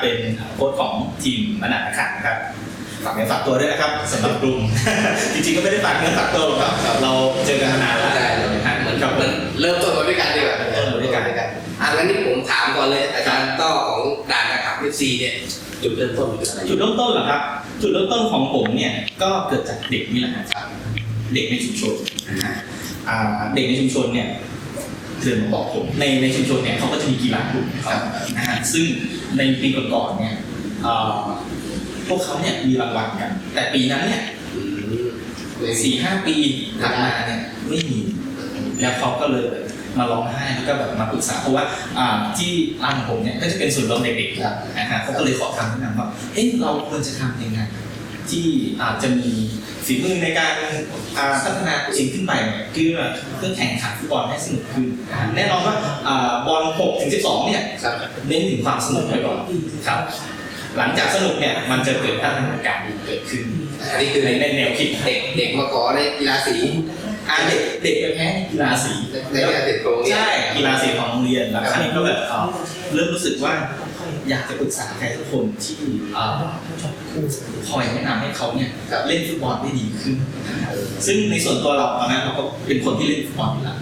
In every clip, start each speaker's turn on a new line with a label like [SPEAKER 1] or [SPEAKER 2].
[SPEAKER 1] เป็น
[SPEAKER 2] โค้ชของทีมมนาขันนะครับฝากเนื้อฝากตัวด้วยนะครับสำหรับกลุ่ม จริงๆก็ไม่ได้ฝากเนื้อฝากตัวหรอกครับเราเจอกันนานแล้ว
[SPEAKER 1] ใช่เหมือ
[SPEAKER 2] น
[SPEAKER 1] กับเหมือนเริ่มต้นมาด้วยกันดีกว่า
[SPEAKER 2] เริ่มต้นมาด้วยกัน
[SPEAKER 1] อะงั้นนี่ผมถามก่อนเลยอาจารย์ต้อของด่านนะครับเอฟซีเนี่ยจุดเริ่มต้นอยู่ที่อะไร
[SPEAKER 2] จุดเริ่มต้นเหรอครับ จุดเริ่มต้นของผมเนี่ยก็เกิดจากเด็กนี่แหละ
[SPEAKER 1] ครับ
[SPEAKER 2] เด็กในชุมชนนะฮะอ่าเด็กในชุมชนเนี่ยเดินมาบอกผมในในชุมชนเนี่ยเขาก็จะมีกีฬากลุ่มของเขานะฮะซึ่ง ในปีก่อนๆเนี่ยพวกเขาเนี่ยมีรางวัลกัน แต่ปีนั้นเนี่ยสี่ห้าปีถัดมาเนี่ยไม่มี แล้วเขาก็เลยมาร้องไห้แล้วก็แบบมาปรึกษาเพราะว่าที่ร้านของผมเนี่ยก็จะเป็นศูนย์รวมเด็กๆ
[SPEAKER 1] ครับ
[SPEAKER 2] นะฮะเขาก็เลยขอคำแนะนำว่าเอ๊ะเราควรจะทำยังไง ที่อาจจะมีฝีมือในการอ่าพัฒนาตัวเองขึ้นไปเนี่ยเพื่อเพื่อแข่งขันฟุตบอลให้สนุกขึ้นนะฮะแน่นอนว่าอ่าบอล6ถึง12 เนี่ย
[SPEAKER 1] ครับ
[SPEAKER 2] เน้นถึงความสนุกไว้ก่อนครับหลังจากสนุกเนี่ยมันจะเกิดพัฒนาการเกิดขึ้น
[SPEAKER 1] อันนี้คือ
[SPEAKER 2] ในในแนวคิด
[SPEAKER 1] เด็กเด็กมาขอในกีฬาสี
[SPEAKER 2] อ่าเด็กเด็กไปแพ้ในกีฬาสี
[SPEAKER 1] ในกีฬาเด็กโรงเรียน
[SPEAKER 2] ใช่กีฬาสีของโรงเรียนแล้วครั้นี้ก็แบบเอ่อเริ่มรู้สึกว่า อยากจะปรึกษาใครสักคนที่เอ่คอยแนะนำให้เขาเนี่ยเล่นฟุตบอลได้ดีขึ้น ซึ่งในส่วนตัวเราตอนนั้นเราก็เป็นคนที่เล่นฟุตบอลอยู่แล้ว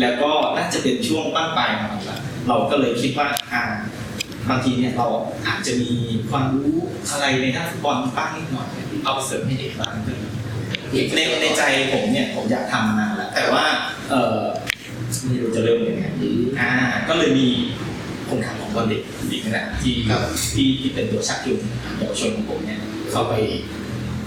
[SPEAKER 2] แล้วก็น่าจะเป็นช่วงบ้านปลายของเราเราก็เลยคิดว่าอ่าบางทีเนี่ยเราอาจจะมีความรู้อะไรในด้านฟุตบอลบ้างนิดหน่อยเอาไปเสริมให้เด็กบ้างในในใจผมเนี่ยผมอยากทำมานานแล้วแต่ว่าเออไม่รู้จะเริ่มยังไง
[SPEAKER 1] อ่า
[SPEAKER 2] ก็เลยมี โครงการของบอลเด็กอีกนะที่
[SPEAKER 1] ครับ
[SPEAKER 2] ที่ที่เป็นตัวชักจูงเยาวชนของผมเนี่ยเข้าไป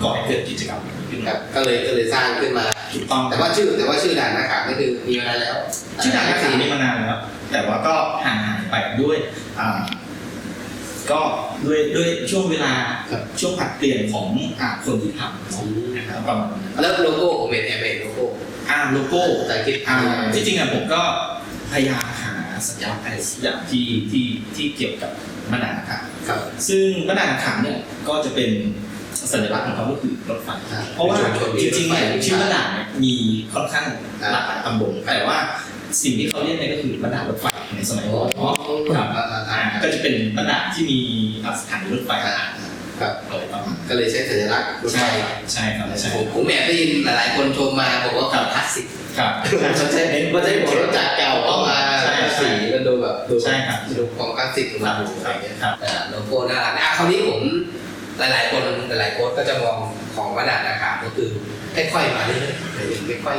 [SPEAKER 2] ก่อให้เกิดกิจกรรมขึ้น
[SPEAKER 1] ครับก็เลยก็เลยสร้างขึ้นมา
[SPEAKER 2] ถูกต้อง
[SPEAKER 1] แต่ว่าชื่อแต่ว่าชื่อด่านนะครับนี่คือมีมานานแล้ว
[SPEAKER 2] ชื่อด่านนักศึกษานี่มานานแล้วแต่ว่าก็ห่างหายไปด้วยอ่าก็ด้วยด้วยช่วงเวลา
[SPEAKER 1] ครับ
[SPEAKER 2] ช่วงผลัดเปลี่ยนของอ่าคนที่ทำนะครับประมาณนั้น
[SPEAKER 1] แล้วโลโก้ผมเห็นแอบเห็นโลโก้
[SPEAKER 2] อ่าโลโก้
[SPEAKER 1] แต่คิด
[SPEAKER 2] อ่าที่จริงอะผมก็พยายามหา สัญลักษณ์อะไรสักอย่างที่ที่ที่เกี่ยวกับมะนาวครับ
[SPEAKER 1] ครับ
[SPEAKER 2] ซึ่งมะนาวขามเนี่ยก็จะเป็นสัญลักษณ์ของเขาก็คือรถไฟ
[SPEAKER 1] อ่า
[SPEAKER 2] เพราะว่า
[SPEAKER 1] ชุมชนมี
[SPEAKER 2] จริงๆเนี่ย
[SPEAKER 1] รถไฟ
[SPEAKER 2] ชื่อมะนาวเนี่ยมีค่อนข้าง
[SPEAKER 1] อ่า
[SPEAKER 2] หลากหลายตำบลแต่ว่าสิ่งที่เขาเรียกเนี่ยก็คือมะนาวรถไฟในสมัยก่อนเนาะครับ
[SPEAKER 1] อ่าอ่า
[SPEAKER 2] อ่า
[SPEAKER 1] อ่า
[SPEAKER 2] ก็จะเป็นมะนาวที่มีสถานีรถไฟ
[SPEAKER 1] อ่าครับ
[SPEAKER 2] อะไรประมาณ
[SPEAKER 1] ก็เลยใช้สัญลักษณ์รถไฟ
[SPEAKER 2] ใช่ใช่ครับใช่
[SPEAKER 1] ผมผมแอบได้ยินหลายๆคนชมมาบอกว่าคลาสสิก
[SPEAKER 2] ครับ
[SPEAKER 1] มันใช้มันใช้หัวรถจักรเก่าเข้ามา
[SPEAKER 2] ใช่ใช่
[SPEAKER 1] สีมันดูแบบดู
[SPEAKER 2] ใช่ครับ
[SPEAKER 1] ดูของคลาสสิกของ
[SPEAKER 2] ครั
[SPEAKER 1] มั
[SPEAKER 2] บ
[SPEAKER 1] นอะไรเงี้ย
[SPEAKER 2] ครับ
[SPEAKER 1] อ่าโลโก้น่ารักอะคราวนี้ผมหลายๆคนหลายๆโค้ชก็จะมองของวัดด่านนาคามก็คือค่อยๆมาเรื่อยๆไม่ค่อย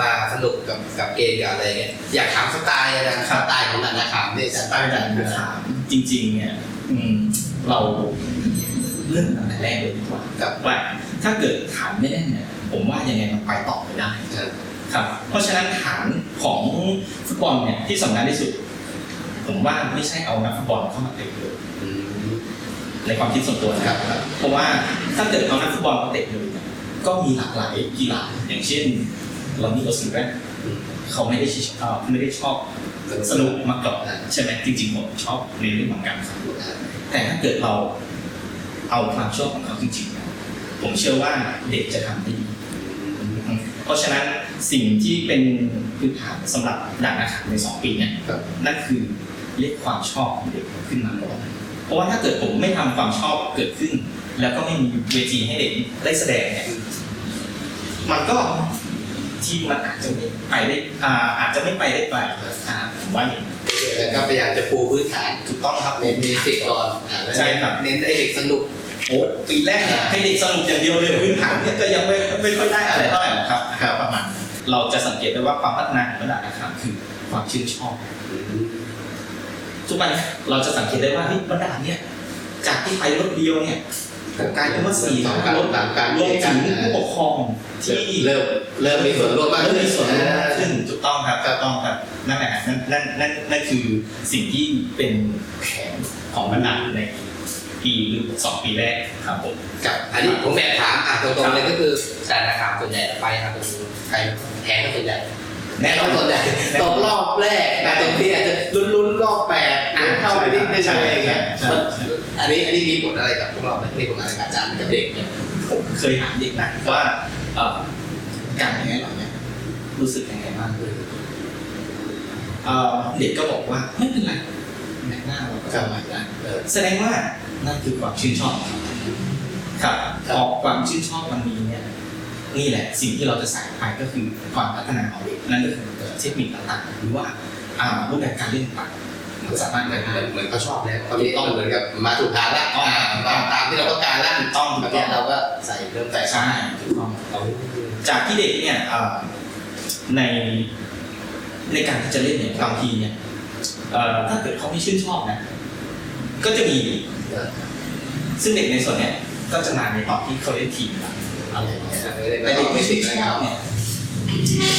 [SPEAKER 1] มาสนุกกับกับเกมกับอะไรเงี้ยอยากถามสไตล์อาจารย์สไตล์ของด่านนาคามเนี่ยอาจารย์
[SPEAKER 2] ใต้ด่านถามจริง ๆ เนี่ยอืมเราเริ่มตั้งแต่แรกเลยดีกว่า
[SPEAKER 1] กับ
[SPEAKER 2] ว่าถ้าเกิดฐานไม่แน่นเนี่ยผมว่ายังไงมันไปต่อไม่ได้
[SPEAKER 1] อ่า
[SPEAKER 2] ครับเพราะฉะนั้นฐานของฟุตบอลเนี่ยที่สำคัญที่สุด ผมว่าไม่ใช่เอานักฟุตบอลเข้ามาเตะเลยในความคิดส่วนตัวนะครับ เพราะว่าถ้าเกิดเอานักฟุตบอลมาเตะเลยเนี่ยก็มีหลากหลายกีฬาอย่างเช่นเรามีโอซิแรกเขาไม่ได้ชอบไม่ได้ชอบสนุกมาก่อนใช่ไหมจริงๆผมชอบในเรื่องของการสนุกแต่ถ้าเกิดเราเอาความชอบของเขาจริงๆเนี่ยผมเชื่อว่าเด็กจะทำได้ดี เพราะฉะนั้นสิ่งที่เป็นพื้นฐานสำหรับด่านอาหารในสองปีเนี่ย
[SPEAKER 1] ครับ
[SPEAKER 2] นั่นคือเรียกความชอบของเด็กขึ้นมาก่อนเพราะว่าถ้าเกิดผมไม่ทำความชอบเกิดขึ้น แล้วก็ไม่มีเวทีให้เด็กได้แสดงเนี่ยมันก็ทีมมันอาจจะไม่ไปได้อ่าอาจจะไม่ไปได้ไกลอ่าผมว่าอย่างนั้น
[SPEAKER 1] แล้วก็พยายามจะปูพื้นฐาน
[SPEAKER 2] ถูกต้องครับผ
[SPEAKER 1] เน้น
[SPEAKER 2] ม
[SPEAKER 1] เบสิกก่อนอ่าแล้ว
[SPEAKER 2] ใช่ครับ
[SPEAKER 1] เน้นให้เด็กสนุก
[SPEAKER 2] โอ้ปีแรกเนี่ยให้เด็กสนุกอย่างเดียวเลยพื้นฐานเนี่ยก็ยังไม่ไม่ค่อยได้อะไรเท่าไหร่หรอกครับครับประมาณนั้นเราจะสังเกตได้ว่าความพัฒนาของระดับนะครับคือความชื่นชอบทุกวันนี้เราจะสังเกตได้ว่าเฮ้ยบรรดาเนี่ยจากที่ไปรถเดียวเนี่ยกลายเป็นว่าสี่
[SPEAKER 1] สอง
[SPEAKER 2] ห้า
[SPEAKER 1] การ
[SPEAKER 2] รถ
[SPEAKER 1] ตามการ
[SPEAKER 2] รวมถึงผู้ปกครองที่
[SPEAKER 1] เริ่มเริ่มมีส่วนร่วมมาก
[SPEAKER 2] เริ่ม
[SPEAKER 1] ขึ้น
[SPEAKER 2] มีส่วนร่วมมากขึ้นถูกต้องครับถูกต้องครับนั่นแหละฮะนั่นนั่นนั่นนั่นคือสิ่งที่เป็นแผนของบรรดาใน ปีหรือสองปีแรกครับผม
[SPEAKER 1] กับอันนี้ผมแอบถามอะตรงๆเลยก็คือแต่นะครับส่วนใหญ่ไปครับตรงใครแพ้ก็ส่วนใหญ่
[SPEAKER 2] แน่นอน
[SPEAKER 1] ส่วนใหญ่ตกรอบแรกแต่ตรงที่อาจจะลุ้นๆรอบแปดอ่านเข้าไปนิดนึงอะไรอย่างเงี้ย
[SPEAKER 2] ใช่ใช่
[SPEAKER 1] อันนี้อันนี้มีผลอะไรกับพวกเราไหมมีผลอะไรกับอาจารย์กับเด็กเนี่ย
[SPEAKER 2] ผมเคยถามเด็กนะว่าเอ่อการแพ้เราเนี่ยรู้สึกยังไงบ้างเอ่อเด็กก็บอกว่าไม่เป็นไร แม็กหน้าเราก็ทำใหม่ได้
[SPEAKER 1] เออ
[SPEAKER 2] แสดงว่านั่นคือความชื่นชอบครับ
[SPEAKER 1] ครับ
[SPEAKER 2] ออกความชื่นชอบวันนี้เนี่ยนี่แหละสิ่งที่เราจะใส่ไปก็คือความพัฒนาของเด็กนั่นก็คือเทคนิคต่างๆหรือว่าอ่ารูปแบบการเล่นต่างๆมันก็สามารถ
[SPEAKER 1] เหมื
[SPEAKER 2] เล่
[SPEAKER 1] อน
[SPEAKER 2] น
[SPEAKER 1] เหมื
[SPEAKER 2] ได้
[SPEAKER 1] อนเหมือนเขาชอบแล้วตอนนี้ต้องเหมือนกับมาถูกทางแล้ว
[SPEAKER 2] ต้อง
[SPEAKER 1] อ่ามาตามที่เราต้องการแล้ว
[SPEAKER 2] ถูกต้องถู
[SPEAKER 1] ตอกน
[SPEAKER 2] ต้
[SPEAKER 1] นี้
[SPEAKER 2] อง
[SPEAKER 1] เราก็ใส่เริ่มใส่
[SPEAKER 2] ใช่ถูกต้อง
[SPEAKER 1] เอา
[SPEAKER 2] จากที่เด็กเนี่ยเอ่อในในการที่จะเล่นเนี่ยบางทีเนี่ยเอ่อ ถ้าเกิดเขาไม่ชื่นชอบนะก็จะมี
[SPEAKER 1] เออ
[SPEAKER 2] ซึ่งเด็กในส่วนเนี้ยก็จะมาในตอนที่เขาเล่นทีมกัน
[SPEAKER 1] อะไรอย่างเงี้ย
[SPEAKER 2] แต่
[SPEAKER 1] ไม่
[SPEAKER 2] เด็
[SPEAKER 1] ได้
[SPEAKER 2] ก
[SPEAKER 1] ไม่
[SPEAKER 2] ไม่
[SPEAKER 1] ติ
[SPEAKER 2] ชื่
[SPEAKER 1] ด
[SPEAKER 2] น
[SPEAKER 1] นะ
[SPEAKER 2] ช
[SPEAKER 1] ค
[SPEAKER 2] อ
[SPEAKER 1] รั
[SPEAKER 2] บบเนี่ย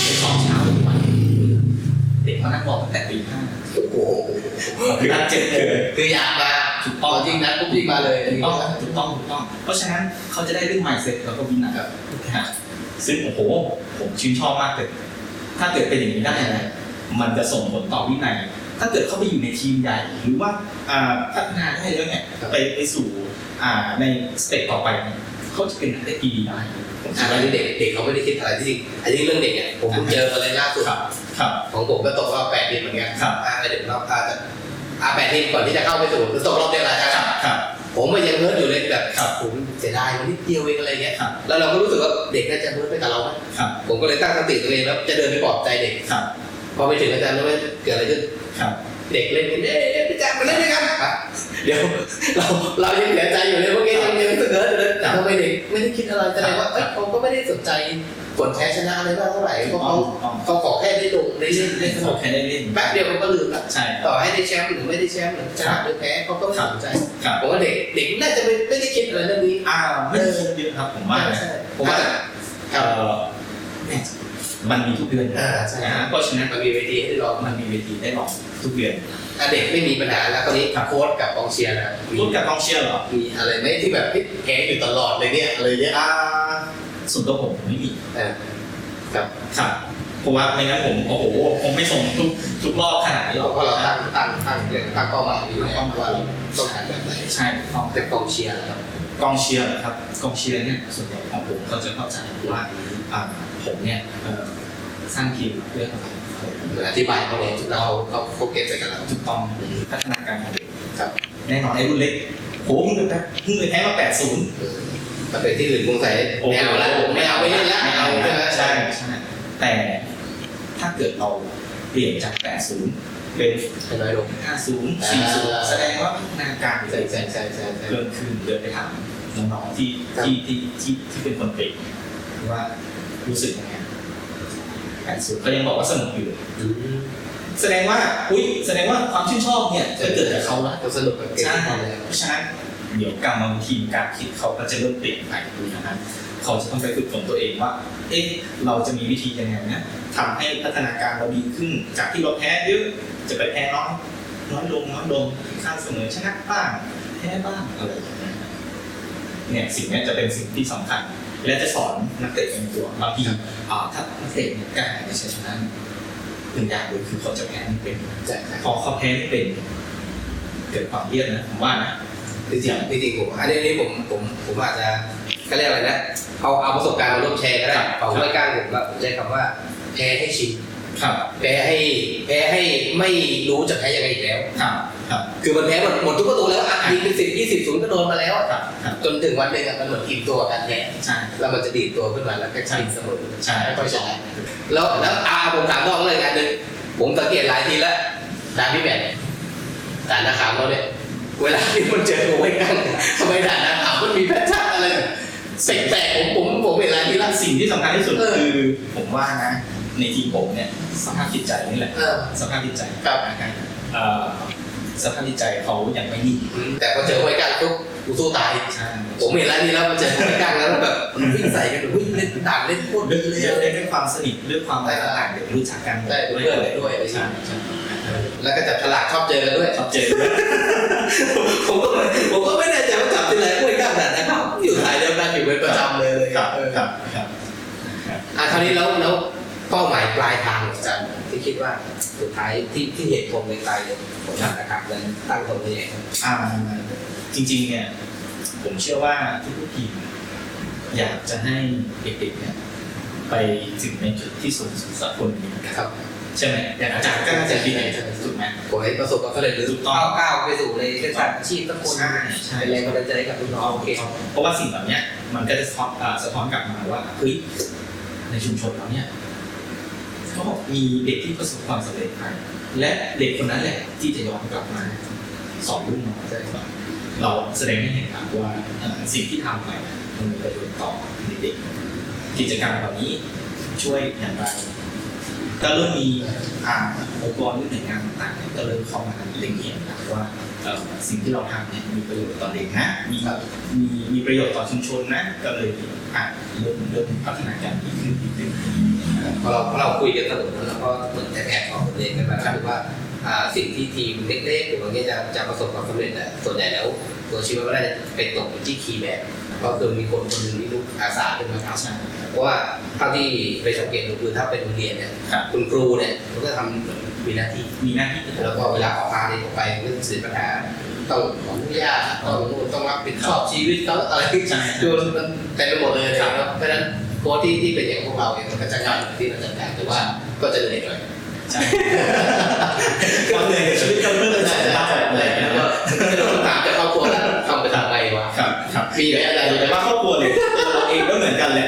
[SPEAKER 2] ไปสอนเช้าทุกวันเด็กมานั่งบอกตั้งแต่ตีห้า
[SPEAKER 1] โอ้โห
[SPEAKER 2] คือนัดเจ็ดเลย
[SPEAKER 1] คืออยากมา
[SPEAKER 2] ถูก
[SPEAKER 1] พ
[SPEAKER 2] ต้
[SPEAKER 1] อ
[SPEAKER 2] อง
[SPEAKER 1] ยิ่งนัดปุ๊บยิ่งมาเลย
[SPEAKER 2] ถูกต้องถูกต้องถูกต้อง เพราะฉะนั้นเขาจะได้เรื่อง mindset แล้วก็วินัย
[SPEAKER 1] ครับ
[SPEAKER 2] ฮะซึ่งโอ้โหผมชื่นชอบมากเลยถ้าเกิดเป็นอย่างนี้ได้นะมันจะส่งผลต่อวินัย ถ้าเกิดเขาไปอยู่ในทีมใหญ่ หรือว่าอ่าพัฒนาได้แล้วเนี่ย
[SPEAKER 1] ครับ
[SPEAKER 2] ไปไปสู่อ่าในสเต็ปต่อไปเนี่ยเขาจะเป็นนักเตะที่ดีได้ผม
[SPEAKER 1] อะ
[SPEAKER 2] คิด
[SPEAKER 1] อัน
[SPEAKER 2] ว่า
[SPEAKER 1] นี้เด็กเด็กเขาไม่ได้คิดอะไรที่จริงอันนี้เรื่องเด็กเนี่ยผมเพิ่งเจอมาเลยล่าสุด
[SPEAKER 2] ครับครับ
[SPEAKER 1] ของผมก็ตกรอบแปดทีมเหมือนกัน
[SPEAKER 2] ครับ
[SPEAKER 1] อ่าเด็กรอบอาจจะอ่าแปดทีมก่อนที่จะเข้าไปสู่คือตกรอบเดียวกัน
[SPEAKER 2] ค
[SPEAKER 1] นะ
[SPEAKER 2] รับครับ
[SPEAKER 1] ผมก็ยังเฮิร์ตอยู่เลยแบบ
[SPEAKER 2] ครับ
[SPEAKER 1] ผมเสียดายวันนิดเดียวเองอะไรเงี้ย
[SPEAKER 2] ครับ
[SPEAKER 1] แล้วเราก็รู้สึกว่าเด็กน่าจะเฮิร์ตไปกับเราไหม
[SPEAKER 2] ครับ
[SPEAKER 1] ผมก็เลยตั้งสติตัวเองแล้วจะเดินไปปลอบใจเด็ก
[SPEAKER 2] ครับ
[SPEAKER 1] พอไปถึงอาจารย์รู้ไหมเกิดอะไรขึ้น
[SPEAKER 2] ครับ
[SPEAKER 1] เด็กเล่นกันเอ๊ะพี่แจ๊คมาเล่นด้วยกันอะเดี๋ยวเราเรายังเสียใจอยู่เลยเมื่อกี้ยังยังรู้สึกเฮิร์ตอยู่เลยแต่ทำไมเด็กไม่ได้คิดอะไรแสดงว่าเอ้ยเขาก็ไม่ได้สนใจผลแพ้ชนะอะไรมากเท่าไหร่เพราะเขา
[SPEAKER 2] ต้อง
[SPEAKER 1] เขาขอแค่ได้ลงได้เล่นได้สนุก
[SPEAKER 2] แค่ได้เล่น
[SPEAKER 1] แป๊บเดียวเขาก็ลืมละ
[SPEAKER 2] ใช่
[SPEAKER 1] ต่อให้ได้แชมป์หรือไม่ได้แชมป์หรือชนะหรือแพ้เขาก็ไม่สนใจ
[SPEAKER 2] ครับ
[SPEAKER 1] ผมว่าเด็กเด็กน่าจะไม่ไม่ได้คิดอะไรเรื่องนี้
[SPEAKER 2] อ่าไม่ได้คิดเยอะครับผมว่านะ
[SPEAKER 1] ใช่
[SPEAKER 2] ผมว่า
[SPEAKER 1] ครั
[SPEAKER 2] เอ่
[SPEAKER 1] บ
[SPEAKER 2] อแมตช์มันมีทุกเดือน
[SPEAKER 1] อ่าใช่
[SPEAKER 2] นะฮะเพราะฉะนั้น
[SPEAKER 1] มันมีเวทีให้ได้ลอง
[SPEAKER 2] มันมีเวทีได้ลองทุกเดือน
[SPEAKER 1] ถ้าเด็กไม่มีปัญหาแล้วตอนนี้โค้ชกับกองเชียร์นะมี
[SPEAKER 2] พูดกับกองเชียร์เหรอ
[SPEAKER 1] มีอะไรไหมที่แบบแพ้อยู่ตลอดเลยเนี่ยอะไรเนี่ย
[SPEAKER 2] อ่าส่วนตัวผมไม่มี
[SPEAKER 1] เออครับ
[SPEAKER 2] ครับเพราะว่าไม่งั้นผมโอ้โหคงไม่ส่งทุกทุกรอบขนาดนี้หรอก
[SPEAKER 1] เพราะเราตั้งตั้งตั้งตั้งเป้าหมายอยู่แล้วว่าเราต้องการแบบไหน
[SPEAKER 2] ใช่ต้อง
[SPEAKER 1] แต่กองเชียร์นะครับ
[SPEAKER 2] กองเชียร์เหรอครับกองเชียร์เนี่ยส่วนใหญ่ของผมเขาจะเข้าใจว่าอ่า ผมเนี่ยเอ่อสร้างทีมเพื่ออะไร
[SPEAKER 1] เหมือนอธิบายเขาเลยเราเขาเขาเก็ตไปกับเรา
[SPEAKER 2] ถูกต้องพัฒนาการของเด็ก
[SPEAKER 1] ครับ
[SPEAKER 2] แน่นอนไอ้รุ่นเล็กโหเพิ่งไปแพ้เพิ่งไปแพ้มาแปดศูนย์
[SPEAKER 1] เออถ้าเป็นที่อื่นคงใส่ไม่เอาละไม่เอาไม่เล่นละ
[SPEAKER 2] ไม่เอา
[SPEAKER 1] ใช่ไหม
[SPEAKER 2] ใช่ใช่แต่ถ้าเกิดเราเปลี่ยนจาก80เป็น
[SPEAKER 1] ให้น้อยลง
[SPEAKER 2] 50 40แสดงว่าพัฒนาการ
[SPEAKER 1] ใช่ใช่ใช่ใช่ใช่
[SPEAKER 2] เริ่มขึ้นเดินไปถามน้องๆที่
[SPEAKER 1] ครับ
[SPEAKER 2] ที่ที่ที่ที่เป็นคนเตะว่า รู้สึกยังไง80ก็ยังบอกว่าสนุกอยู่
[SPEAKER 1] อืม
[SPEAKER 2] แสดงว่า อุ้ยแสดงว่าความชื่นชอบเนี่ยจะเกิดจากเขาละ
[SPEAKER 1] เขาสนุกกับเกม
[SPEAKER 2] ใช่
[SPEAKER 1] ที่ทำแล้ว
[SPEAKER 2] เพราะฉะนั้นเดี๋ยวกรรมวิธีการคิดเขาก็จะเริ่มเปลี่ยนไปดูนะครับเขาจะต้องไปฝึกฝนตัวเองว่า เอ๊ะ เราจะมีวิธียังไงนะทำให้พัฒนาการเราดีขึ้น จากที่เราแพ้เยอะ จะไปแพ้น้อยน้อยลงน้อยลงข้างเสมอชนะบ้างแพ้บ้างอะไรอย่างเงี้ยเนี่ยสิ่งเนี้ยจะเป็นสิ่งที่สำคัญ และจะสอนนักเตะเป็นตัวบางทีอ่าถ้านักเตะเนี่ยกล้าในชัยชนะหนึ่งอย่างเลยคือเขาจะแพ้ไม่เป็น
[SPEAKER 1] ใช่ใช่
[SPEAKER 2] พอเขาแพ้ไม่เป็น เกิดความเครียดนะผมว่านะ
[SPEAKER 1] จริงๆจริงๆผมอันนี้อันนี้ผมผมผมอาจจะก็เรียกอะไรนะเอาเอาประสบการณ์มาร่วมแชร์ก็ได้
[SPEAKER 2] ครับ
[SPEAKER 1] เป่าไม่กล้าผมว่าผมใช้คำว่าแพ้ให้ชิน
[SPEAKER 2] ครับ
[SPEAKER 1] แพ้ให้แพ้ให้ไม่รู้จะแพ้ยังไงอีกแล้ว
[SPEAKER 2] ครับครับ
[SPEAKER 1] คือมันแพ้หมดหมดทุกประตูแล้วอะยิงเป็นสิบยี่สิบศูนย์ก็โดนมาแล้วอะ
[SPEAKER 2] ครับครับ
[SPEAKER 1] จนถึงวันหนึ่งอะมันเหมือนอิ่มตัวกับการแพ้
[SPEAKER 2] ใช่
[SPEAKER 1] แล้วมันจะดีดตัวขึ้นมาแล้วก็ชินเสมอ
[SPEAKER 2] ใช่
[SPEAKER 1] ไม่ค่อยชนะแล้วแล้วอาผมถามนอกเลยอันหนึ่งผมสังเกตหลายทีแล้วด่านพี่แบนด่านนักข่าวเราเนี่ยเวลาที่มันเจอโอ้ยกันทำไมด่านนักข่าวมันมีแพทเทิร์นอะไรแปลกๆผมผมผมเห็นหลายทีแล้ว
[SPEAKER 2] สิ่งที่สำคัญที่สุด
[SPEAKER 1] เออ
[SPEAKER 2] คือผมว่านะ ในทีมผมเนี่ยสภาพจิตใจนี่แหละ
[SPEAKER 1] เออ
[SPEAKER 2] สภาพจิตใจ
[SPEAKER 1] ครับ
[SPEAKER 2] นะครับเอ่อสภาพจิตใจเขายังไม่นิ่ง
[SPEAKER 1] แต่พอเจอโอ้ยกันปุ๊บกูสู้ตาย
[SPEAKER 2] ใช่
[SPEAKER 1] ผมเห็นหลายทีแล้วมันเจอโอ้ยกันแล้วแบบมันวิ่งใส่กันวิ่งเล่นด่านเล่นโคตร
[SPEAKER 2] เรื่
[SPEAKER 1] ดี
[SPEAKER 2] อง
[SPEAKER 1] เลย
[SPEAKER 2] เรื่อง
[SPEAKER 1] อะ
[SPEAKER 2] เรื่องความสนิทเรื่องความอะไรต่างๆเดี๋ยวรู้จักกัน
[SPEAKER 1] ได้เป็นเพื่อนเลยด้วย
[SPEAKER 2] ใช่ใช่
[SPEAKER 1] แล้วก็จับฉลากชอบเจอกันด้วย
[SPEAKER 2] ชอบเจอด้วย
[SPEAKER 1] ผมก็ไม่ผมก็ไม่แน่ใจว่าจับที่ไหนห้วยก้างแต่นะครับอยู่สายเดียวกันอยู่เป็นประจำเลยเลย
[SPEAKER 2] ครับ
[SPEAKER 1] เออ
[SPEAKER 2] ครับครับ
[SPEAKER 1] อะคราวนี้แล้วแล้ว เป้าหมายปลายทางของอาจารย์ที่คิดว่าสุดท้ายที่ที่เห็นผมในใจเลยผมนะครับแล้วตั้งตรงนี้เอง
[SPEAKER 2] อ่าจริงๆเนี่ยผมเชื่อว่าทุกๆทีมอยากจะให้เด็กๆเนี่ยไปถึงในจุดที่สูงสุดสักคนหนึ่ง
[SPEAKER 1] ครับ
[SPEAKER 2] ใช่ไหมอย่างอาจารย์ก็น่าจะคิดอย่างนั้นถูกไหม
[SPEAKER 1] ขอให้ประสบความสำเร็จหรือ
[SPEAKER 2] ถูกต้อง
[SPEAKER 1] ก้าวก้าวไปสู่ในเส้นทางอาชีพสักคน
[SPEAKER 2] ใช่ใช่
[SPEAKER 1] เป็นแรงบันดาลใจให้กับลูกน้องโอเค
[SPEAKER 2] เพราะว่าสิ่งเหล่านี้มันก็จะสะท้อนอ่าสะท้อนกลับมาว่าเฮ้ยในชุมชนเราเนี่ย ก็มีเด็กที่ประสบความสำเร็จไปและเด็กคนนั้นแหละที่จะย้อนกลับมาสอนลูกน้อง
[SPEAKER 1] ใช่ครับ
[SPEAKER 2] เราแสดงให้เห็นครับว่าสิ่งที่ทำไปมันมีประโยชน์ต่อเด็กๆกิจกรรมแบบนี้ช่วยอย่างไรก็เริ่มมีอ่าองค์กรหรือหน่วยงานต่างๆก็เริ่มเข้ามาเล็งเห็นว่า สิ่งที่เราทำเนี่ยมีประโยชน์ต่อเด็กนะมีมีมีประโยชน์ต่อชุมชนนะก็เลยอะเริ่มเริ่มพัฒนาการดีขึ้นดีขึ้น
[SPEAKER 1] พอเราพอเราคุยกันสนุกแล้วเราก็เหมือนจะแอบของตัวเองกันมาครับว่าอ่าสิ่งที่ทีมเล็กๆหรือว่าเงี้ยจะจะประสบความสำเร็จน่ะส่วนใหญ่แล้วตัวชีวิตว่าได้ไปตกอยู่ที่คีย์แบบก็คือมีคนคนหนึ่งที่ลุกอาสาขึ้นมาท
[SPEAKER 2] ใช่ำ
[SPEAKER 1] เพราะว่าเท่าที่ไปสังเกตดูคือถ้าเป็นโรงเรียนเนี่ย
[SPEAKER 2] ครับ
[SPEAKER 1] คุณครูเนี่ยเขาก็ทำเหมือน มีหน้าที่
[SPEAKER 2] มีหน้าที่
[SPEAKER 1] แล้วก็เวลาออกพาเด็กออกไปเรื่องสื่อปัญหาต้องขออนุญาตต้องนู่นต้องรับผิดชอบชีวิตเขาอะไร
[SPEAKER 2] ใช่
[SPEAKER 1] คือมันเต็มไปหมดเลยนะครับเพราะฉะนั้นโค้ชที่ที่เป็นอย่างพวกเราเนี่ยมันก็จะง่ายที่เราจัดการแต่ว่าก็จะเหนื่อยหน่อย
[SPEAKER 2] ใช่ความเหนื่อยกับชีวิตก็เริ่มจะได้อะไร
[SPEAKER 1] แล้ว
[SPEAKER 2] นะ
[SPEAKER 1] ก็จะต้องถามจากครอบครัวแล้วทำไปทำไมวะ
[SPEAKER 2] ครับครับ
[SPEAKER 1] มีไหมอะไร
[SPEAKER 2] แต่ว่าครอบครัวเลยเราเองก็เหมือนกันแหละ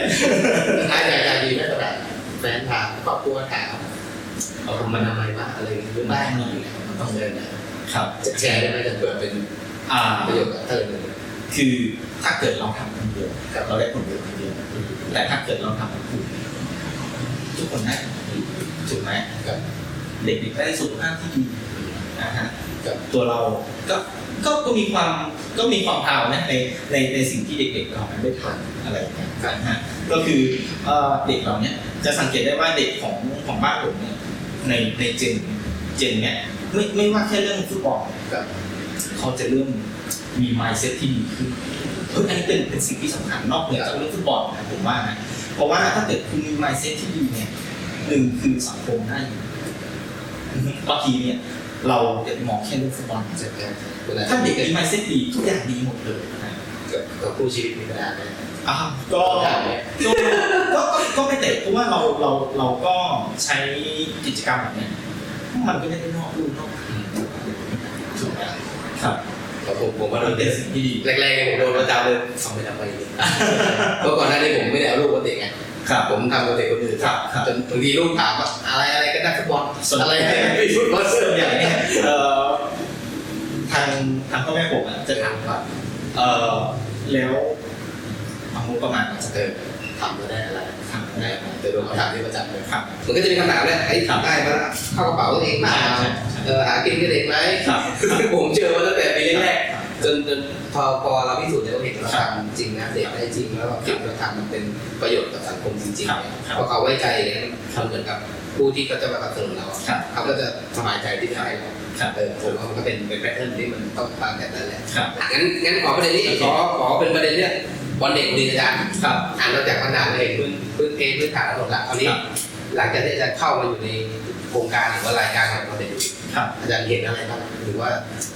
[SPEAKER 1] ท้ายรายการดีไหมแบบแฟนถามครอบครัวถาม เอาทำมันทำไมวะอะไรอย่างเงี้ยได้มันต้องเดินนะครับจะแชร์ได้ไหมจะเปิดเป็น
[SPEAKER 2] อ่า
[SPEAKER 1] ประโยชน์กับเธอหนึ่ง
[SPEAKER 2] คือถ้าเกิดเราทำคนเดียว
[SPEAKER 1] ครับ
[SPEAKER 2] เราได้ผลประโยชน์คนเดียวแต่ถ้าเกิดเราทำกับกลุ่มทุกคนได้ถูกไหม
[SPEAKER 1] กับ
[SPEAKER 2] เด็กๆได้สุขภาพที่ดีนะฮะ
[SPEAKER 1] กับ
[SPEAKER 2] ตัวเราก็ก็ก็มีความก็มีความพาวนะในในในสิ่งที่เด็กๆเราได้ทำอะไรอย่างเงี้ยนะฮะก็คือเอ่อเด็กเราเนี้ยจะสังเกตได้ว่าเด็กของของบ้านผมเนี่ย ในในเจนเจนเนี้ยไม่ไม่ว่าแค่เรื่องฟุตบอล
[SPEAKER 1] กับ
[SPEAKER 2] เขาจะเริ่มมี mindset ที่ดีขึ้นเอออันนี้เป็นเป็นสิ่งที่สำคัญนอกเหนือจากเรื่องฟุตบอลนะผมว่านะเพราะว่าถ้าเกิดคุณมี mindset ที่ดีเนี่ยหนึ่งคือสังคมน่าอยู่อือฮึบางทีเนี่ยเราอย่าไปมองแค่เรื่องฟุตบอล
[SPEAKER 1] เสร็จแล้วคุณอา
[SPEAKER 2] ถ้าเด็กมี mindset ดีทุกอย่างดีหมดเลยนะ
[SPEAKER 1] กับกับผู้ชีวิตมีปัญหาไหม
[SPEAKER 2] อ่าก็ก็ก็ก็ก็ไม่เตะเพราะว่าเราเราเราก็ใช้กิจกรรมแบบเนี้ยมันก็ไม่ได้นอกลู่นอกทางถูกไหมครับ
[SPEAKER 1] แต่ผมผมว่า
[SPEAKER 2] มั
[SPEAKER 1] มันน
[SPEAKER 2] เป็
[SPEAKER 1] เป็นน
[SPEAKER 2] สิ่งที่ดี
[SPEAKER 1] แรกๆเนี่ยผมโดนประจำเลยทำไปทำไมเนี่ยเพราะก่อนหน้านี้ผมไม่ได้เอาลูกมาเตะไง
[SPEAKER 2] ครับ
[SPEAKER 1] ผมทำกับเด็กคนอื่น
[SPEAKER 2] ครับครับ
[SPEAKER 1] จนบางทีลูกถามว่าอะไรอะไรก็นักฟุตบอล
[SPEAKER 2] ส่วน
[SPEAKER 1] อะไรอะไรก็ไม่ฟุตบอล
[SPEAKER 2] ส่วนใหญ่เนี่ยเอ่อทางทางพ่อแม่ผมอะจะถามว่าเออแล้วเอา งบประมาณมาจาก
[SPEAKER 1] เออทำมาได้อะไร
[SPEAKER 2] ทางไหน
[SPEAKER 1] แต่โดนเขาถามที่ประจำเลย
[SPEAKER 2] ครับ
[SPEAKER 1] มันก็จะมีคำถามเนี่ยไอ้
[SPEAKER 2] ครับ
[SPEAKER 1] ได้มาเข้ากระเป๋าตัวเองเปล่า
[SPEAKER 2] ใช่ใช่ใช่
[SPEAKER 1] เออหากินกับเด็กไหม
[SPEAKER 2] ครับ
[SPEAKER 1] ผมเจอมาตั้งแต่ปีแรกๆจนจนพอพอเราพิสูจน์ได้ว่าเห็นเราทำจริงนะเด็กได้จริงแล้วสิ่งที่เราทำมันเป็นประโยชน์กับสังคมจริงๆเนี่ย
[SPEAKER 2] ครับ
[SPEAKER 1] พอเขาไว้ใจเนี่ยมันเหมือนกับผู้ที่เขาจะมาสนับสนุนเราอะ
[SPEAKER 2] ครับ
[SPEAKER 1] เขาก็จะสบายใจที่จะให้เรา
[SPEAKER 2] ครับ
[SPEAKER 1] เออผมว่ามันก็เป็นเป็นแพทเทิร์นที่มันต้องตามแบบนั้นแหละ
[SPEAKER 2] ครับ
[SPEAKER 1] อะงั้นงั้นขอประเด็นนี้ขอขอเป็นประเด็นเรื่อ งบอลเด็กบุรีอาจารย์
[SPEAKER 2] ครับ
[SPEAKER 1] อ่านเราจากขนาดเราเห็นพื้นพื้นเพพื้นฐานทั้งหมดแล้วคราวนี้
[SPEAKER 2] ครับ
[SPEAKER 1] หลังจากที่อาจารย์เข้ามาอยู่ในโครงการหรือว่ารายการของบอลเด็กบุรี
[SPEAKER 2] ครับ
[SPEAKER 1] อาจารย์เห็นอะไรบ้างหรือว่า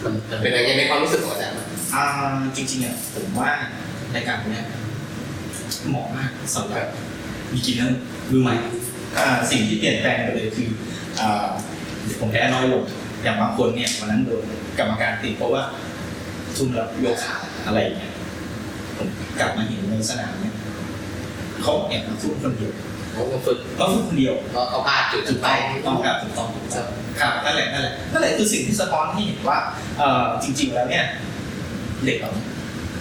[SPEAKER 1] มันมันเป็นอะไรในความรู้สึกของอาจารย์บ้าง
[SPEAKER 2] อ่าจริงๆเนี่ยผมว่ารายการเนี้ยเหมาะมากสำหรับมีกินเนอร์มือใหม่อ่าสิ่งที่เปลี่ยนแปลงไปเลยคืออ่าผมแพ้น้อยลงอย่างบางคนเนี่ยวันนั้นโดนกรรมการติดเพราะว่าทุ่มแล้วโยกขาอะไรอย่างเงี้ย ผมกลับมาเห็นในสนามเนี่ยเขาแอบมาทุ่มคนเดียว
[SPEAKER 1] เขาก็ฝึก
[SPEAKER 2] เขาทุ่มคนเดียว
[SPEAKER 1] ก็เขาพลาดจุด
[SPEAKER 2] ถู
[SPEAKER 1] จุ
[SPEAKER 2] ก
[SPEAKER 1] ดไป
[SPEAKER 2] ต้องต้องครับถูกต้องถูกต้องครับนั่นแหละนั่นแหละนั่นแหละคือสิ่งที่สะท้อนให้เห็นว่าเอ่อจริง ๆ แล้วเนี่ยเด็กเราเนี่ย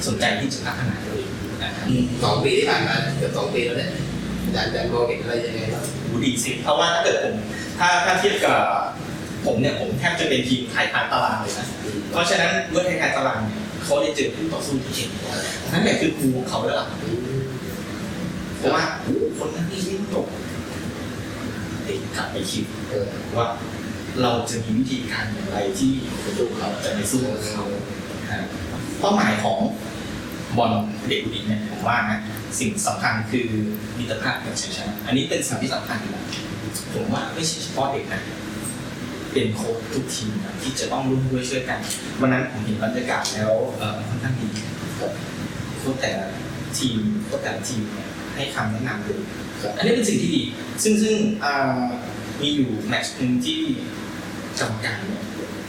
[SPEAKER 2] สนใจที่จะพัฒนาตัวเองนะครับ
[SPEAKER 1] สองปีที่ผ่านมาเกือบสองปีแล้วเนี่ยอาจารย์อาจารย์มองเห็นอะไรยังไงบ้าง
[SPEAKER 2] ดูดีสิเพราะว่าถ้าเกิดผมถ้าถ้าเทียบกับผมเนี่ยผมแทบจะเป็นทีมไทยทายตารางเลยนะเพราะฉะนั้นเมื่อไทยทายตารางเนี่ย เขาได้เจอคู่ต่อสู้ที่เก่งนั่นแหละคือครูของเขาแล้วล่ะเพราะว่าคนนั้นนี่ยิ่งจบเด็กกลับไปคิดว่า เราจะมีวิธีการอย่างไรที่
[SPEAKER 1] ไปดูเขา
[SPEAKER 2] จะไปสู้กับเขาเป้าหมายของบอลเด็กผู้หญิงเนี่ยผมว่านะสิ่งสำคัญคือมิตรภาพกับชัยชนะอันนี้เป็นสิ่งที่สำคัญอยู่แล้วผมว่าไม่ใช่เฉพาะเด็กนะ เป็นโค้ชทุกทีมนะที่จะต้องร่วมด้วยช่วยกันวันนั้นผมเห็นบรรยากาศแล้วเอ่อค่อนข้างดีครับโค้ชแต่ละทีมโค้ชแต่ละทีมเนี่ยให้คำแนะนำเลยอันนี้เป็นสิ่งที่ดี ซึ่งซึ่งอ่ามีอยู่แมตช์หนึ่งที่กรรมการเนี่ย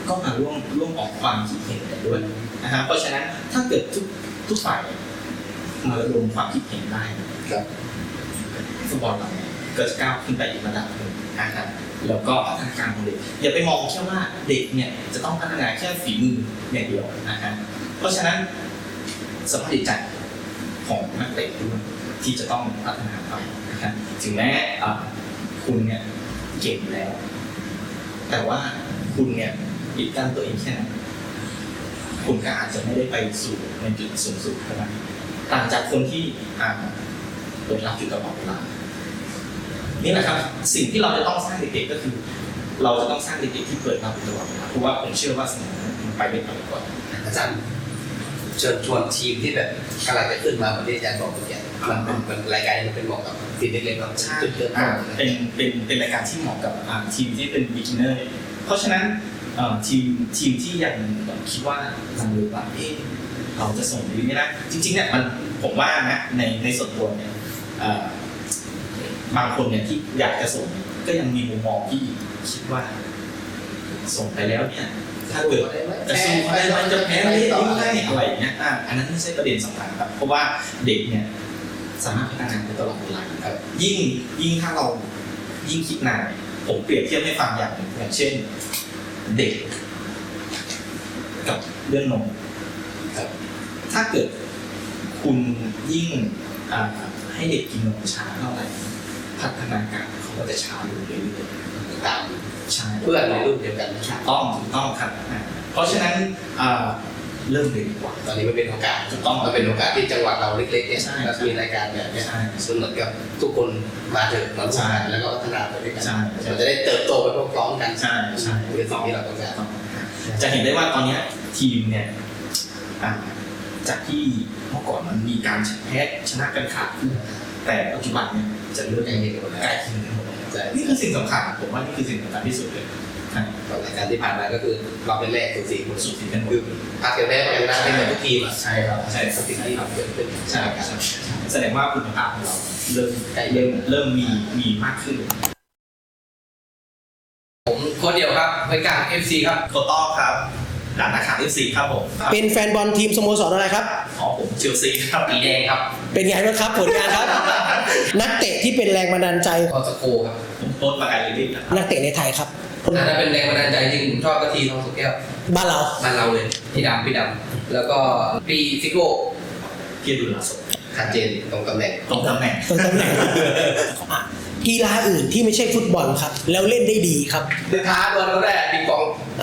[SPEAKER 2] ก็มาร่วมร่วมออกความคิดเห็นกันด้วยนะฮะเพราะฉะนั้นถ้าเกิดทุกทุกฝ่ายมาระดมความคิดเห็นได้นะครับฟุตบอลเราเนี่ยก็จะก้าวขึ้นไปอีกระดับหนึ่งนะครับ แล้วก็พัฒนาการของเด็กอย่าไปมองแค่ว่าเด็กเนี่ยจะต้องพัฒนาแค่ฝีมืออย่างเดียวนะฮะเพราะฉะนั้นสภาพจิตใจของนักเตะด้วยที่จะต้องพัฒนาไปนะครับถึงแม้อ่าคุณเนี่ยเก่งแล้ว แต่ว่าคุณเนี่ยปิดกั้นตัวเองแค่นั้นคุณก็อาจจะไม่ได้ไปสู่ในจุดสูงสุดก็ได้ต่างจากคนที่อ่าเปิดรับอยู่ตลอดเวลา นี่แหละครับสิ่งที่เราจะต้องสร้างเด็กๆก็คือ เราจะต้องสร้างเด็กๆที่เปิดรับอยู่ตลอดเวลาเพราะว่าผมเชื่อว่าสมองมันไปได้ไกลกว่า
[SPEAKER 1] อาจารย์เชิญชวนทีมที่แบบกำลังจะขึ้นมาเหมือนที่อาจารย์บอกเมื่อกี้มันเป็นมันรายการนี้มันเป็นเหมาะกับทีมเล็กๆเนาะจุดเริ่มต้
[SPEAKER 2] อ่านเป็นเป็นเป็นรายการที่เหมาะกับอ่าทีมที่เป็น beginner เพราะฉะนั้นเอ่อทีมทีมที่ยังแบบคิดว่าลังเลว่าเอ๊ะเราจะส่งดีไหมนะจริงๆเนี่ยมันผมว่านะในในส่วนตัวเนี่ยเอ่อ บางคนเนี่ยที่อยากจะส่งก็ยังมีมุมมองที่คิดว่า ส่งไปแล้วเนี่ย ถ้าเกิดจะสู้เขาได้ไหมจะแพ้ไหมหรือไม่อะไรอย่างเงี้ยอะอันนั้นไม่ใช่ประเด็นสำคัญครับ เพราะว่าเด็กเนี่ยสามารถพัฒนาได้ตลอดเวลาครับยิ่งยิ่งถ้าเรายิ่งคิดนานผมเปรียบเทียบให้ฟังอย่างหนึ่งอย่างเช่น เด็ก กับเรื่องนมครับถ้าเกิดคุณยิ่งให้เด็กกินนมช้าเท่าไหร่ พัฒนาการเขาก็จะช้าลงเรื่อยๆ
[SPEAKER 1] ตาม
[SPEAKER 2] ใช่
[SPEAKER 1] เพื่อนในรุ่นเดียวกัน
[SPEAKER 2] ถูกต้องถูกต้องครับอ่าเพราะฉะนั้นอ่าเริ่มเลยดีกว่า
[SPEAKER 1] ตอนนี้มันเป็นโอกาส
[SPEAKER 2] ถูกต้อง
[SPEAKER 1] มันเป็นโอกาสที่จังหวัดเราเล็กๆเนี่ย
[SPEAKER 2] ใช่
[SPEAKER 1] แล้วมีรายการแบบเนี้ย
[SPEAKER 2] ใช่
[SPEAKER 1] มันเหมือนกับทุกคนมาเถอะมาร่วมกันแล้วก็พัฒนาไปด้วยกัน
[SPEAKER 2] ใช่ใช่
[SPEAKER 1] มันจะได้เติบโตไปพร้อมๆกัน
[SPEAKER 2] ใช่ใช่
[SPEAKER 1] เป็นสิ่งที่เราต้องการ
[SPEAKER 2] จะเห็นได้ว่าตอนเนี้ยทีมเนี่ยอ่าจากที่เมื่อก่อนมันมีการแพ้ชนะกันขาดขึ้นแต่ปัจจุบันเนี่ย จะเริ่ม
[SPEAKER 1] ใกล้เคียงกันหมดแล้ว
[SPEAKER 2] ใกล้เคียงกันหมดแล้ว
[SPEAKER 1] ใช่
[SPEAKER 2] นี่คือสิ่งสำคัญผมว่านี่คือสิ่งสำคัญที่สุดเลยนะ
[SPEAKER 1] รายการที่ผ่านมาก็คือเราเป็นแรกสู่สี่คน
[SPEAKER 2] สุดที่เป็นหมด
[SPEAKER 1] คือพาเทียแพ้ไปนะให้หมดทุกทีมอะ
[SPEAKER 2] ใช่ครับใช่
[SPEAKER 1] สถิติเกิดขึ้น
[SPEAKER 2] ใช่ครับแสดงว่าคุณภาพของเราเริ่มเริ่มเริ่มมีมีมากขึ้น
[SPEAKER 1] ผมโค้ชเดียวครับไว้กลาง FC ครับ
[SPEAKER 2] โคต้อครับ ด่านนักข่าว F4 ครับผม
[SPEAKER 3] เป็นแฟนบอลทีมสโมสรอะไรครับ
[SPEAKER 2] อ๋อผมเชลซีครับ
[SPEAKER 1] สีแดงครับ
[SPEAKER 3] เป็นไงบ้างครับผลงานครับ นักเตะที่เป็นแรงบันดาลใจ
[SPEAKER 1] คอสโคครับ
[SPEAKER 2] ผมต้นมาการลิลลี่ครับ
[SPEAKER 3] นักเตะในไทยครับ
[SPEAKER 1] ถ้าเป็นแรงบันดาลใจจริงผมชอบกะทีทองสุกแก้ว
[SPEAKER 3] บ้านเรา
[SPEAKER 1] บ้านเราเลยพี่ดำพี่ดำแล้วก็ปีซิโก้
[SPEAKER 2] เกียรติดุลาสม
[SPEAKER 1] ชัดเจนตรงตำแหน่ง
[SPEAKER 2] ตรงตำแหน่ง
[SPEAKER 3] ตรงตำแหน่งอะกีฬาอื่นที่ไม่ใช่ฟุตบอลครับ แล้วเล่นได้ดีครับ
[SPEAKER 1] คือท้าดวลก็ได้ปิงปอง
[SPEAKER 2] ออกม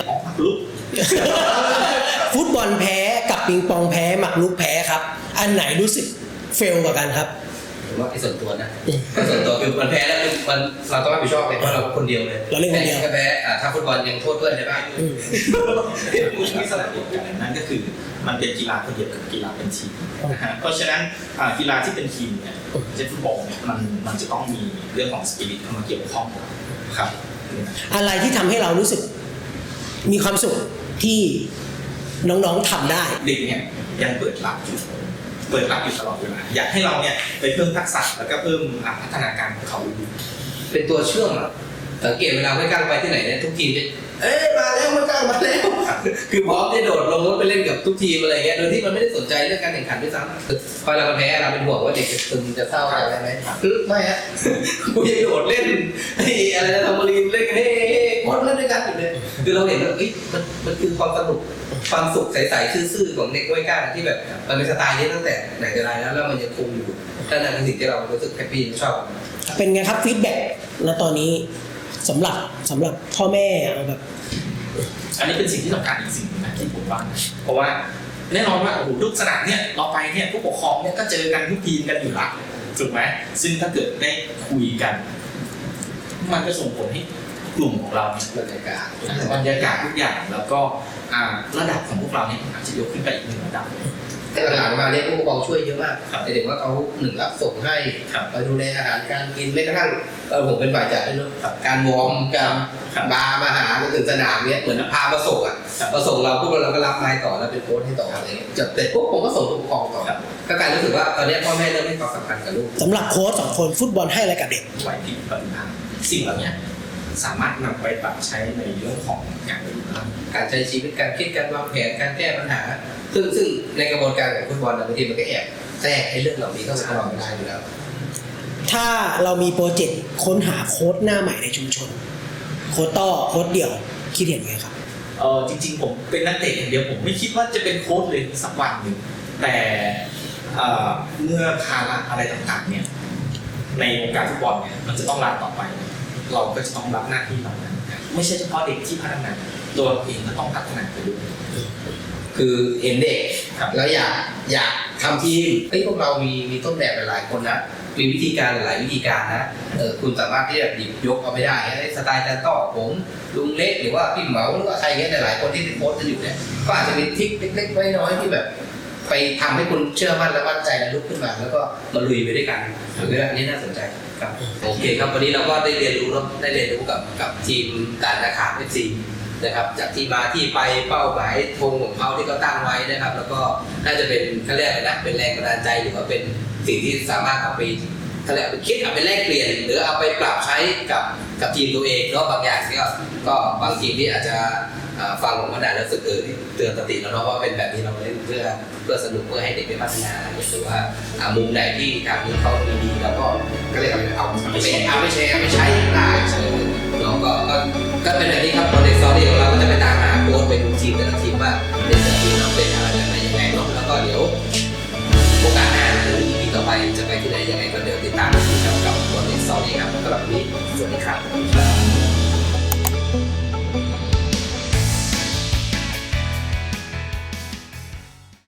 [SPEAKER 2] าลุก
[SPEAKER 3] ฟุตบอลแพ้กับปิงปองแพ้หมักลุกแพ้ครับ อันไหนรู้สึกเฟลกว่ากันครับ
[SPEAKER 1] ผมว่าไอ้ส่วนตัวนะ
[SPEAKER 3] อืม
[SPEAKER 1] ไอ้ส่วนตัวคือมันแพ้แล้วคือมันเราต้องรับผิดชอบเลยเพราะเราคนเดียวเลย
[SPEAKER 3] เราเล่นคนเดียว
[SPEAKER 1] แพ้ก็แพ้อะถ้าฟุตบอลยังโทษเพื่อนได้บ้าง
[SPEAKER 3] อืม
[SPEAKER 2] มีลักษณะเดียวกันนั่นก็คือมันเป็นกีฬาคนเดียวกับกีฬาเป็นทีมนะฮะเพราะฉะนั้นอ่ากีฬาที่เป็นทีมเนี่ยเช่นฟุตบอลเนี่ยมันมันจะต้องมีเรื่องของสปิริตเข้ามาเกี่ยวข้องครับ
[SPEAKER 3] อะไรที่ทำให้เรารู้สึกมีความสุข ที่น้องๆทำได้
[SPEAKER 2] เด็กเนี่ยยังเปิดรับอยู่เปิดรับอยู่ตลอดเวลาอยากให้เราเนี่ยไปเพิ่มทักษะแล้วก็เพิ่มพัฒนาการของเขา
[SPEAKER 1] เป็นตัวเชื่อมสังเกตเวลาไม่กล้าไปที่ไหนเนี่ยทุกทีมจะ เอ้ยมาแล้วไม่กล้ามาแล้ว คือพร้อมที่โดดลงรถไปเล่นกับทุกทีมอะไรเงี้ยโดยที่มันไม่ได้สนใจเรื่องการแข่งขันด้วยซ้ำพอเราแพ้เราเป็นห่วงว่าเด็กจะซึมจะเศร้าอะไรไหมคือไม่ฮะกูยังโดดเล่นไอ้อะไรนะทำบอลีนเล่นกันเฮ้โคตรเล่นด้วยกันอยู่เลยคือเราเห็นว่าเอ้ยมันมันคือความสนุกความสุขใสๆซื่อๆของเด็กวัยกล้าที่แบบมันเป็นสไตล์นี้ตั้งแต่ไหนแต่ไรแล้วแล้วมันยังคงอยู่นั่นแหละคือสิ่งที่เรารู้สึกแฮปปี้ชอบ
[SPEAKER 3] เป็นไงครับฟีดแบ็กณตอนนี้ สำหรับสำหรับพ่อแม่เอาแบบ
[SPEAKER 2] อันนี้เป็นสิ่งที่สำคัญอีกสิ่งนึงนะที่ผมว่าเพราะว่าแน่นอนว่าโอ้โหทุกสนามเนี่ยเราไปเนี่ยผู้ปกครองเนี่ยก็เจอกันทุกทีมกันอยู่ละถูกไหมซึ่งถ้าเกิดได้คุยกัน มันจะส่งผลให้กลุ่มของเราเนี่ย
[SPEAKER 1] บรรยากาศ
[SPEAKER 2] บรรยากาศทุกอย่างแล้วก็ระดับของพวกเราเนี่ยอาจจะยกขึ้นไปอีกหนึ่งระดับ
[SPEAKER 1] แต่หลังๆมาเนี่ยผู้ปกครองช่วยเยอะมาก
[SPEAKER 2] ครับ
[SPEAKER 1] หมายถึงว่าเขาหนึ่งรับส่งให้
[SPEAKER 2] ครับ
[SPEAKER 1] ไปดูแลอาหารการกินแม้กระทั่งเออผมเป็นฝ่ายจัดด้วยเนอะ
[SPEAKER 2] ครับ
[SPEAKER 1] การวอร์มการ
[SPEAKER 2] ครับ
[SPEAKER 1] บาร์มาหามาถึงสนามเนี่ยเหมือนพามาส่งอะ
[SPEAKER 2] ครับ
[SPEAKER 1] มาส่งเราพวกเราก็รับไม้ต่อแล้วเป็นโค้ชให้ต่ออะไรเงี้ยจบเสร็จปุ๊บผมก็ส่งผู้ปกครองต่อ
[SPEAKER 2] ครับ
[SPEAKER 1] ก็กลายรู้สึกว่าตอนเนี้ยพ่อแม่เริ่มให้ความสำคัญกับลูก
[SPEAKER 3] สำหรับโค้ชสองคนฟุตบอลให้อะไรกับเด็ก
[SPEAKER 2] ไหวพริบปฏิภาณสิ่งเหล่านี้ สามารถนำไปปรับใช้ในเรื่องของการเรียนรู้
[SPEAKER 1] การใช้ชีวิตการคิดการวางแผนการแก้ปัญหา ซึ่งซึ่งในกระบวนการของฟุตบอลนะบางทีมันก็แอบแทรกให้เรื่องเหล่านี้เข้ามาตลอดเวลาอยู่แล้ว
[SPEAKER 3] ถ้าเรามีโปรเจกต์ค้นหาโค้ชหน้าใหม่ในชุมชน โค้ชต้อโค้ชเดี่ยวคิดเห็นไงครับ
[SPEAKER 2] เออจริง ๆ ผมเป็นนักเตะอย่างเดียวผมไม่คิดว่าจะเป็นโค้ชเลยสักวันหนึ่งแต่เอ่อเมื่อภาระอะไรต่างๆเนี่ยในวงการฟุตบอลเนี่ยมันจะต้องลาต่อไป เราก็จะต้องรับหน้าที่เหล่านั้นไม่ใช่เฉพาะเด็กที่พัฒนาตัวเองก็ต้องพัฒนาไปด้วย
[SPEAKER 1] คือเห็นเด็ก
[SPEAKER 2] ครับ
[SPEAKER 1] แล้วอยากอยากทำทีมเฮ้ยพวกเรามีมีต้นแบบหลายๆคนนะมีวิธีการหลายวิธีการนะเออคุณสามารถที่จะหยิบยกเอาไปได้สไตล์การต่อผมลุงเล็กหรือว่าพี่เหมาหรือว่าใครเงี้ยหลายคนที่เป็นโค้ชจะอยู่เนี่ยก็อาจจะมีทริคเล็กๆน้อยๆที่แบบ ไปทำให้คุณเชื่อมั่นและมั่นใจและลุกขึ้นมา แล้วก็มาลุยไปด้วยกันผมว่าอันนี้น่าสนใจ ครับโอเคครับวันนี้เราก็ได้เรียนรู้เนอะได้เรียนรู้กับกับทีมการนาขารเอฟซีนะครับจากที่มาที่ไปเป้าหมายธงของเขาที่เขาตั้งไว้นะครับ แล้วก็น่าจะเป็นเขาเรียกอะไรนะเป็นแรงบันดาลใจหรือว่าเป็นสิ่งที่สามารถเอาไปเขาเรียกไปคิดเอาไปแลกเปลี่ยน หรือเอาไปปรับใช้กับกับทีมตัวเองเนาะบางอย่างที่ก็ก็บางทีมที่อาจจะ อ่าฟังผมขนาดแล้วรู้สึกเออเตือนสติแล้วเนาะว่าเป็นแบบนี้เราเล่นเพื่อเพื่อสนุกเพื่อให้เด็กได้พัฒนาหรือว่าอ่ามุมไหนที่ทางนี้เขามีดีแล้วก็ก็เลยเอาไปเอาไปแชร์เอาไปแชร์เอาไปใช้ได้เออเนาะก็ก็ก็เป็นแบบนี้ครับโปรเจกต์สตอรี่ของเราก็จะไปตามหาโค้ชไปดูทีมแต่ละทีมว่าเด็กแต่ละทีมเราเป็นอะไรแบบไหนยังไงเนาะแล้วก็เดี๋ยวโอกาสหน้าหรือ EP ต่อไปจะไปที่ไหนยังไงก็เดี๋ยวติดตามกันครับกับโปรเจกต์สตอรี่ครับสำหรับวันนี้สวัสดีครับ